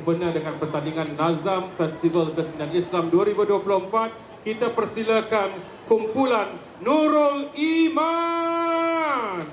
sempena dengan pertandingan Nazam Festival Kesenian Islam 2024 kita persilakan kumpulan Nurul Iman.